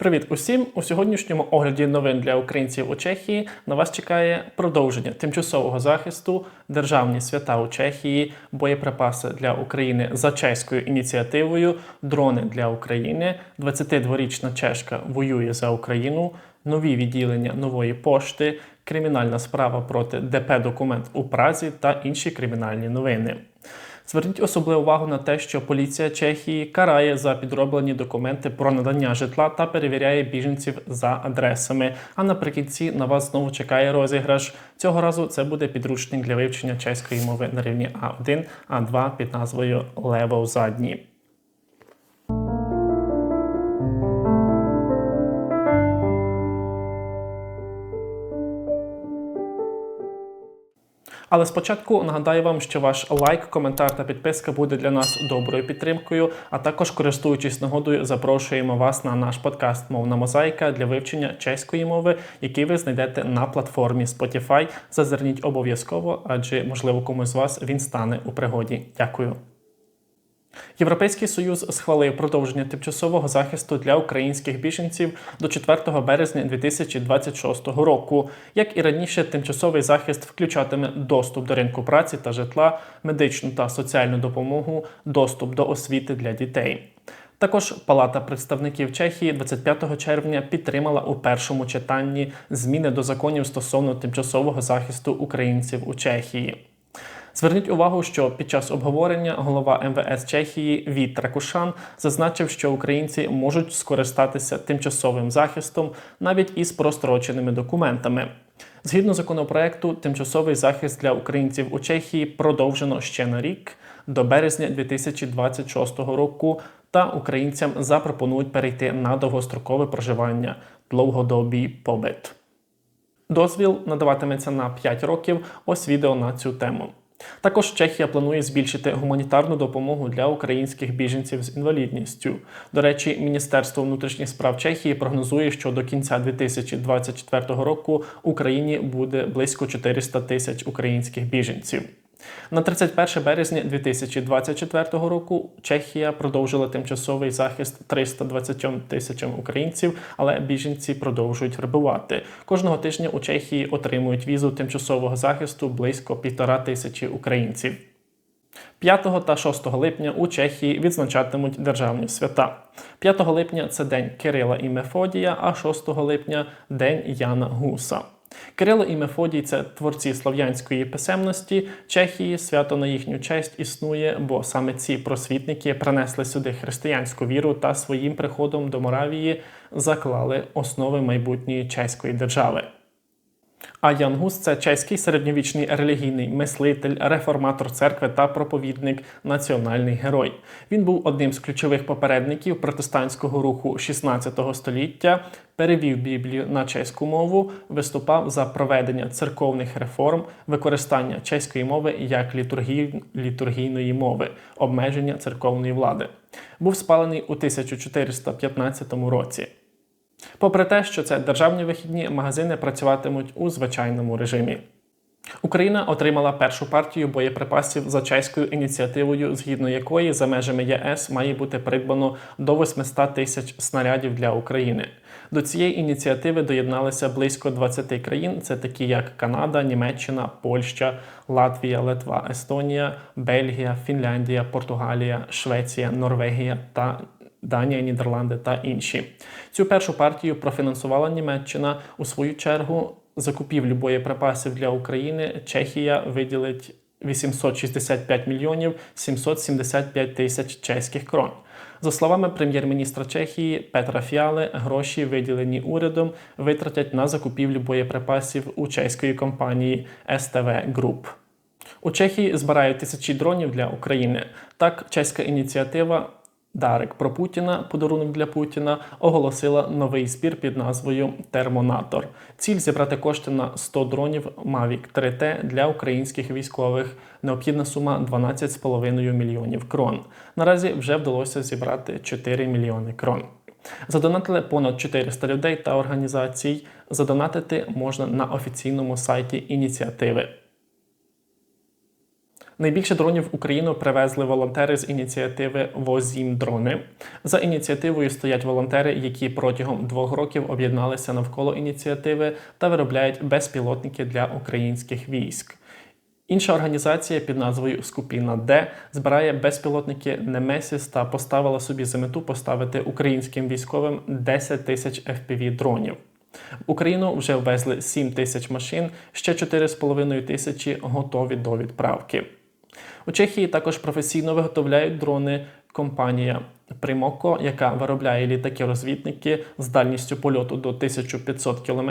Привіт усім! У сьогоднішньому огляді новин для українців у Чехії на вас чекає продовження тимчасового захисту, державні свята у Чехії, боєприпаси для України за чеською ініціативою, дрони для України, 22-річна чешка воює за Україну, нові відділення нової пошти, кримінальна справа проти ДП Документ у Празі та інші кримінальні новини. Зверніть особливу увагу на те, що поліція Чехії карає за підроблені документи про надання житла та перевіряє біженців за адресами. А наприкінці на вас знову чекає розіграш. Цього разу це буде підручник для вивчення чеської мови на рівні А1, А2 під назвою Лево задні. Але спочатку нагадаю вам, що ваш лайк, коментар та підписка буде для нас доброю підтримкою. А також, користуючись нагодою, запрошуємо вас на наш подкаст Мовна мозаїка для вивчення чеської мови, який ви знайдете на платформі Spotify. Зазирніть обов'язково, адже можливо комусь з вас він стане у пригоді. Дякую. Європейський союз схвалив продовження тимчасового захисту для українських біженців до 4 березня 2026 року. Як і раніше, тимчасовий захист включатиме доступ до ринку праці та житла, медичну та соціальну допомогу, доступ до освіти для дітей. Також Палата представників Чехії 25 червня підтримала у першому читанні зміни до законів стосовно тимчасового захисту українців у Чехії. Зверніть увагу, що під час обговорення голова МВС Чехії Віт Ракушан зазначив, що українці можуть скористатися тимчасовим захистом навіть із простроченими документами. Згідно законопроекту, тимчасовий захист для українців у Чехії продовжено ще на рік до березня 2026 року. Та українцям запропонують перейти на довгострокове проживання довгодобій побит. Дозвіл надаватиметься на 5 років. Ось відео на цю тему. Також Чехія планує збільшити гуманітарну допомогу для українських біженців з інвалідністю. До речі, Міністерство внутрішніх справ Чехії прогнозує, що до кінця 2024 року Україні буде близько 400 тисяч українських біженців. На 31 березня 2024 року Чехія продовжила тимчасовий захист 320 тисячам українців, але біженці продовжують вербувати. Кожного тижня у Чехії отримують візу тимчасового захисту близько півтора тисячі українців. 5 та 6 липня у Чехії відзначатимуть державні свята. 5 липня це день Кирила і Мефодія, а 6 липня день Яна Гуса. Кирило і Мефодій це творці слов'янської писемності Чехії. Свято на їхню честь існує, бо саме ці просвітники принесли сюди християнську віру та своїм приходом до Моравії заклали основи майбутньої чеської держави. А Ян Гус це чеський середньовічний релігійний мислитель, реформатор церкви та проповідник, національний герой. Він був одним з ключових попередників протестантського руху 16 століття, перевів Біблію на чеську мову, виступав за проведення церковних реформ, використання чеської мови як літургій... літургійної мови, обмеження церковної влади. Був спалений у 1415 році. Попри те, що це державні вихідні, магазини працюватимуть у звичайному режимі. Україна отримала першу партію боєприпасів за чеською ініціативою, згідно якої за межами ЄС має бути придбано до 800 тисяч снарядів для України. До цієї ініціативи доєдналися близько 20 країн. Це такі як Канада, Німеччина, Польща, Латвія, Литва, Естонія, Бельгія, Фінляндія, Португалія, Швеція, Норвегія та Данія, Нідерланди та інші. Цю першу партію профінансувала Німеччина. У свою чергу закупівлю боєприпасів для України Чехія виділить 865 мільйонів 775 тисяч чеських крон. За словами прем'єр-міністра Чехії Петра Фіали, гроші, виділені урядом, витратять на закупівлю боєприпасів у чеської компанії СТВ Груп. У Чехії збирають тисячі дронів для України. Так, чеська ініціатива Дарик про Путіна, подарунок для Путіна, оголосила новий збір під назвою Термонатор. Ціль зібрати кошти на 100 дронів Mavic 3T для українських військових. Необхідна сума 12,5 мільйонів крон. Наразі вже вдалося зібрати 4 мільйони крон. Задонатили понад 400 людей та організацій. Задонатити можна на офіційному сайті ініціативи. Найбільше дронів в Україну привезли волонтери з ініціативи Возім дрони. За ініціативою стоять волонтери, які протягом двох років об'єдналися навколо ініціативи та виробляють безпілотники для українських військ. Інша організація під назвою Скупіна Д збирає безпілотники Немесіс та поставила собі за мету поставити українським військовим 10 тисяч FPV дронів. В Україну вже ввезли 7 тисяч машин, ще 4,5 тисячі готові до відправки. У Чехії також професійно виготовляють дрони компанія Примоко, яка виробляє літаки-розвідники з дальністю польоту до 1500 км,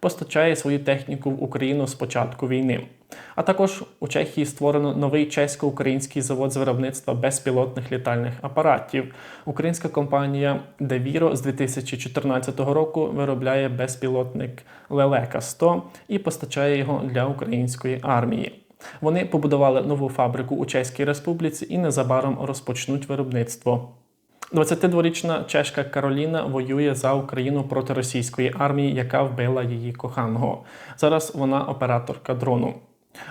постачає свою техніку в Україну з початку війни. А також у Чехії створено новий чесько-український завод з виробництва безпілотних літальних апаратів. Українська компанія Deviro з 2014 року виробляє безпілотник Лелека 100 і постачає його для української армії. Вони побудували нову фабрику у Чеській Республіці і незабаром розпочнуть виробництво. 22-річна чешка Кароліна воює за Україну проти російської армії, яка вбила її коханого. Зараз вона операторка дрону.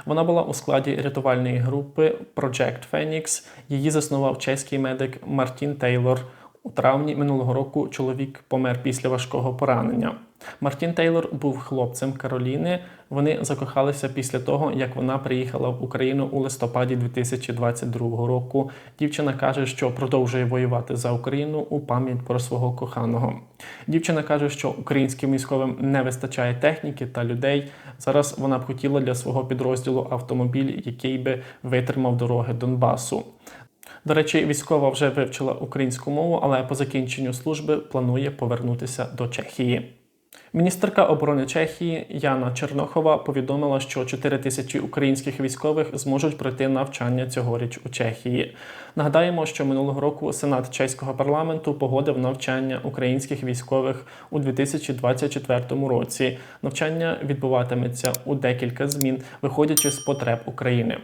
Вона була у складі рятувальної групи Project Phoenix. Її заснував чеський медик Мартін Тейлор. У травні минулого року чоловік помер після важкого поранення. Мартін Тейлор був хлопцем Кароліни. Вони закохалися після того, як вона приїхала в Україну у листопаді 2022 року. Дівчина каже, що продовжує воювати за Україну у пам'ять про свого коханого. Дівчина каже, що українським військовим не вистачає техніки та людей. Зараз вона б хотіла для свого підрозділу автомобіль, який би витримав дороги Донбасу. До речі, військова вже вивчила українську мову, але по закінченню служби планує повернутися до Чехії. Міністерка оборони Чехії Яна Чернохова повідомила, що 4 тисячі українських військових зможуть пройти навчання цьогоріч у Чехії. Нагадаємо, що минулого року Сенат чеського парламенту погодив навчання українських військових у 2024 році. Навчання відбуватиметься у декілька змін, виходячи з потреб України.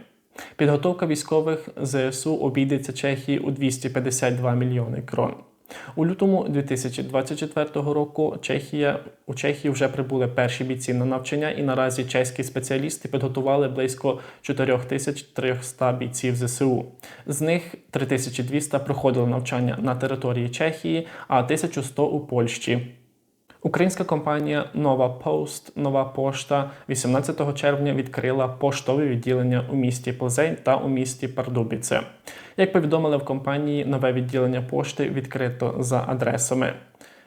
Підготовка військових ЗСУ обійдеться Чехії у 252 мільйони крон. У лютому 2024 року Чехія у Чехії вже прибули перші бійці на навчання, і наразі чеські спеціалісти підготували близько 4300 бійців ЗСУ. З них 3200 проходили навчання на території Чехії, а 1100 у Польщі. Українська компанія Нова Пост Нова Пошта 18 червня відкрила поштове відділення у місті Плзень та у місті Пардубіце. Як повідомили в компанії, нове відділення пошти відкрито за адресами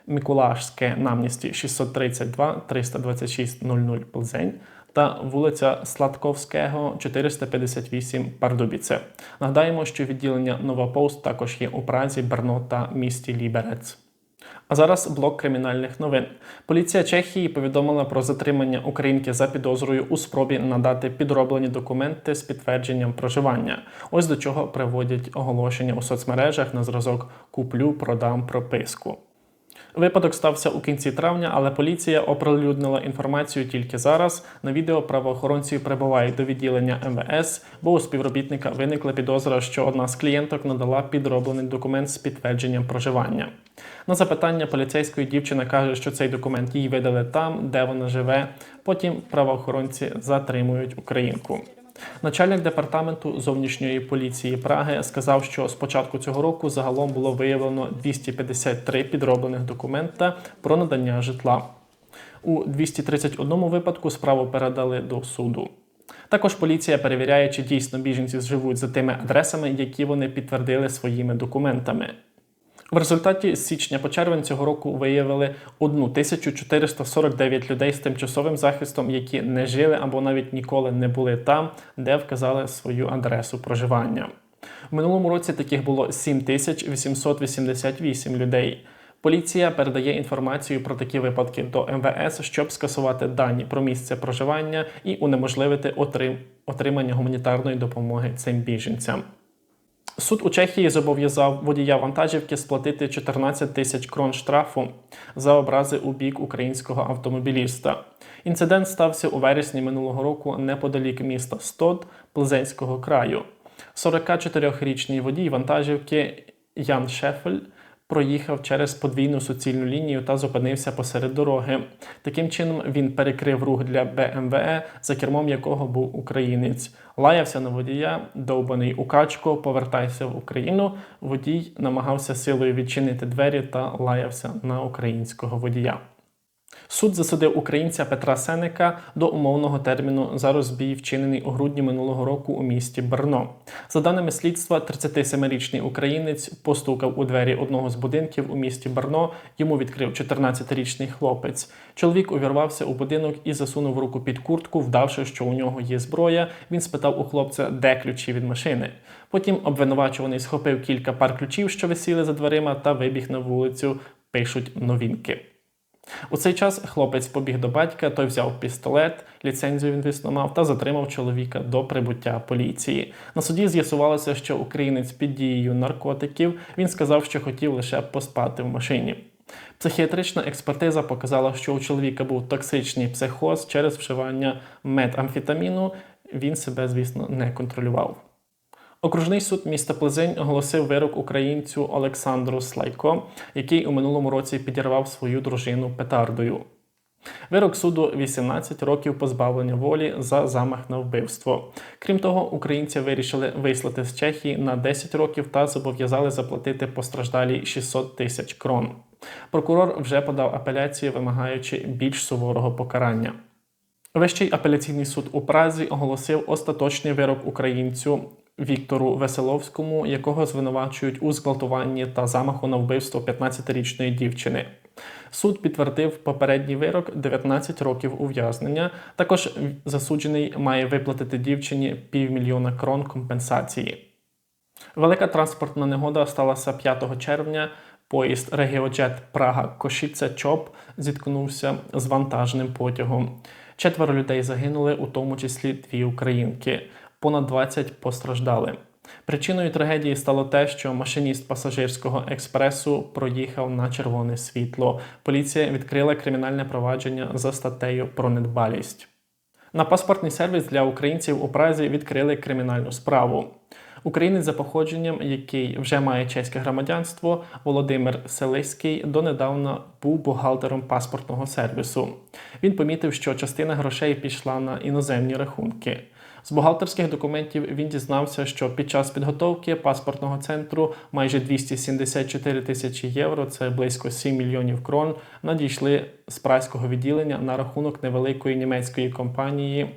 Миколашське намністі 632 326 00 Плзень та вулиця Сладковського, 458 Пардубіце. Нагадаємо, що відділення Нова Пост також є у Празі, Берно та місті Ліберець. А зараз блок кримінальних новин. Поліція Чехії повідомила про затримання українки за підозрою у спробі надати підроблені документи з підтвердженням проживання. Ось до чого приводять оголошення у соцмережах на зразок Куплю, продам прописку. Випадок стався у кінці травня, але поліція оприлюднила інформацію тільки зараз. На відео правоохоронці прибувають до відділення МВС, бо у співробітника виникла підозра, що одна з клієнток надала підроблений документ з підтвердженням проживання. На запитання поліцейської дівчина каже, що цей документ їй видали там, де вона живе. Потім правоохоронці затримують українку. Начальник департаменту зовнішньої поліції Праги сказав, що з початку цього року загалом було виявлено 253 підроблених документа про надання житла. У 231 випадку справу передали до суду. Також поліція перевіряє, чи дійсно біженці живуть за тими адресами, які вони підтвердили своїми документами. В результаті з січня по червень цього року виявили 1449 людей з тимчасовим захистом, які не жили або навіть ніколи не були там, де вказали свою адресу проживання. В минулому році таких було 7888 людей. Поліція передає інформацію про такі випадки до МВС, щоб скасувати дані про місце проживання і унеможливити отримання гуманітарної допомоги цим біженцям. Суд у Чехії зобов'язав водія вантажівки сплатити 14 тисяч крон штрафу за образи у бік українського автомобіліста. Інцидент стався у вересні минулого року неподалік міста Стод Плезенського краю. 44-річний водій вантажівки Ян Шефель проїхав через подвійну суцільну лінію та зупинився посеред дороги. Таким чином він перекрив рух для БМВЕ, за кермом якого був українець. Лаявся на водія, довбаний у качку, повертайся в Україну. Водій намагався силою відчинити двері та лаявся на українського водія. Суд засудив українця Петра Сенека до умовного терміну за розбій, вчинений у грудні минулого року у місті Брно. За даними слідства, 37-річний українець постукав у двері одного з будинків у місті Брно. Йому відкрив 14-річний хлопець. Чоловік увірвався у будинок і засунув руку під куртку, вдавши, що у нього є зброя. Він спитав у хлопця, де ключі від машини. Потім обвинувачуваний схопив кілька пар ключів, що висіли за дверима, та вибіг на вулицю. Пишуть новинки. У цей час хлопець побіг до батька, той взяв пістолет, ліцензію він звісно мав, та затримав чоловіка до прибуття поліції. На суді з'ясувалося, що українець під дією наркотиків він сказав, що хотів лише поспати в машині. Психіатрична експертиза показала, що у чоловіка був токсичний психоз через вживання метамфетаміну. Він себе, звісно, не контролював. Окружний суд міста Плезень оголосив вирок українцю Олександру Слайко, який у минулому році підірвав свою дружину петардою. Вирок суду 18 років позбавлення волі за замах на вбивство. Крім того, українця вирішили вислати з Чехії на 10 років та зобов'язали заплатити постраждалій 600 тисяч крон. Прокурор вже подав апеляцію, вимагаючи більш суворого покарання. Вищий апеляційний суд у Празі оголосив остаточний вирок українцю Віктору Веселовському, якого звинувачують у зґвалтуванні та замаху на вбивство 15-річної дівчини. Суд підтвердив попередній вирок 19 років ув'язнення. Також засуджений має виплатити дівчині півмільйона крон компенсації. Велика транспортна негода сталася 5 червня. Поїзд Регіоджет Прага Кошіця Чоп зіткнувся з вантажним потягом. Четверо людей загинули, у тому числі дві українки понад 20 постраждали. Причиною трагедії стало те, що машиніст пасажирського експресу проїхав на червоне світло. Поліція відкрила кримінальне провадження за статтею про недбалість. На паспортний сервіс для українців у Празі відкрили кримінальну справу. Українець за походженням, який вже має чеське громадянство, Володимир Селиський донедавна був бухгалтером паспортного сервісу. Він помітив, що частина грошей пішла на іноземні рахунки. З бухгалтерських документів він дізнався, що під час підготовки паспортного центру майже 274 тисячі євро, це близько 7 мільйонів крон, надійшли з праського відділення на рахунок невеликої німецької компанії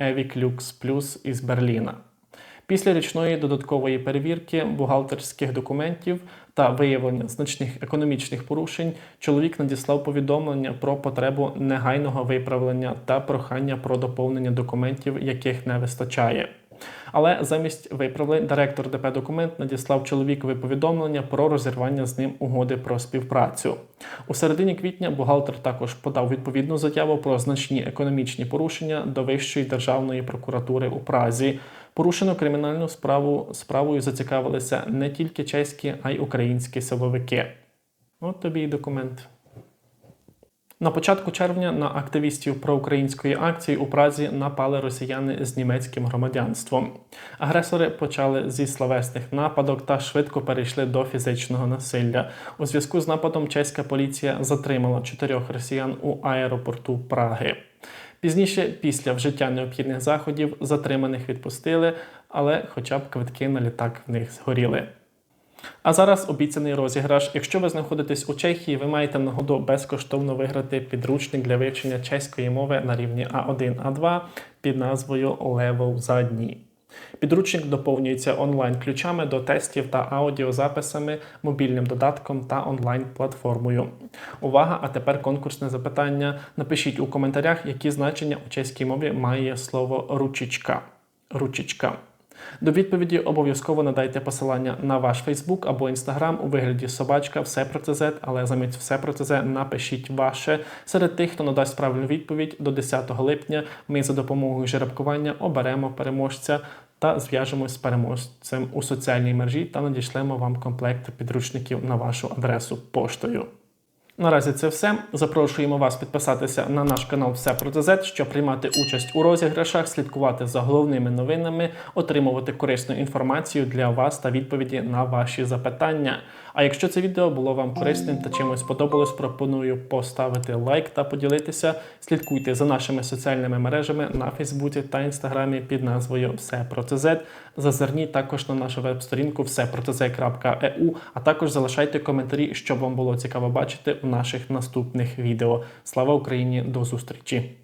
Evic Lux Plus із Берліна. Після річної додаткової перевірки бухгалтерських документів та виявлення значних економічних порушень чоловік надіслав повідомлення про потребу негайного виправлення та прохання про доповнення документів, яких не вистачає. Але замість виправлень директор ДП документ надіслав чоловікові повідомлення про розірвання з ним угоди про співпрацю. У середині квітня бухгалтер також подав відповідну заяву про значні економічні порушення до Вищої державної прокуратури у Празі. Порушено кримінальну справу справою зацікавилися не тільки чеські, а й українські силовики. От тобі й документ. На початку червня на активістів проукраїнської акції у Празі напали росіяни з німецьким громадянством. Агресори почали зі словесних нападок та швидко перейшли до фізичного насилля. У зв'язку з нападом чеська поліція затримала чотирьох росіян у аеропорту Праги. Пізніше, після вжиття необхідних заходів, затриманих відпустили, але хоча б квитки на літак в них згоріли. А зараз обіцяний розіграш. Якщо ви знаходитесь у Чехії, ви маєте нагоду безкоштовно виграти підручник для вивчення чеської мови на рівні А1А2 під назвою Level задній. Підручник доповнюється онлайн-ключами до тестів та аудіозаписами, мобільним додатком та онлайн-платформою. Увага! А тепер конкурсне запитання. Напишіть у коментарях, які значення у чеській мові має слово ручечка. Ручечка. До відповіді обов'язково надайте посилання на ваш Фейсбук або Інстаграм у вигляді собачка, все про ЦЗ, але замість все про ЦЗ напишіть ваше. Серед тих, хто надасть правильну відповідь до 10 липня, ми за допомогою жеребкування оберемо переможця та зв'яжемось з переможцем у соціальній мережі та надішлемо вам комплект підручників на вашу адресу поштою. Наразі це все. Запрошуємо вас підписатися на наш канал Все про ТЗ, щоб приймати участь у розіграшах, слідкувати за головними новинами, отримувати корисну інформацію для вас та відповіді на ваші запитання. А якщо це відео було вам корисним та чимось сподобалось, пропоную поставити лайк та поділитися. Слідкуйте за нашими соціальними мережами на Фейсбуці та Інстаграмі під назвою Все про ТЗ. Зазирніть також на нашу веб-сторінку всепротез.eu, а також залишайте коментарі, що вам було цікаво бачити у наших наступних відео. Слава Україні! До зустрічі!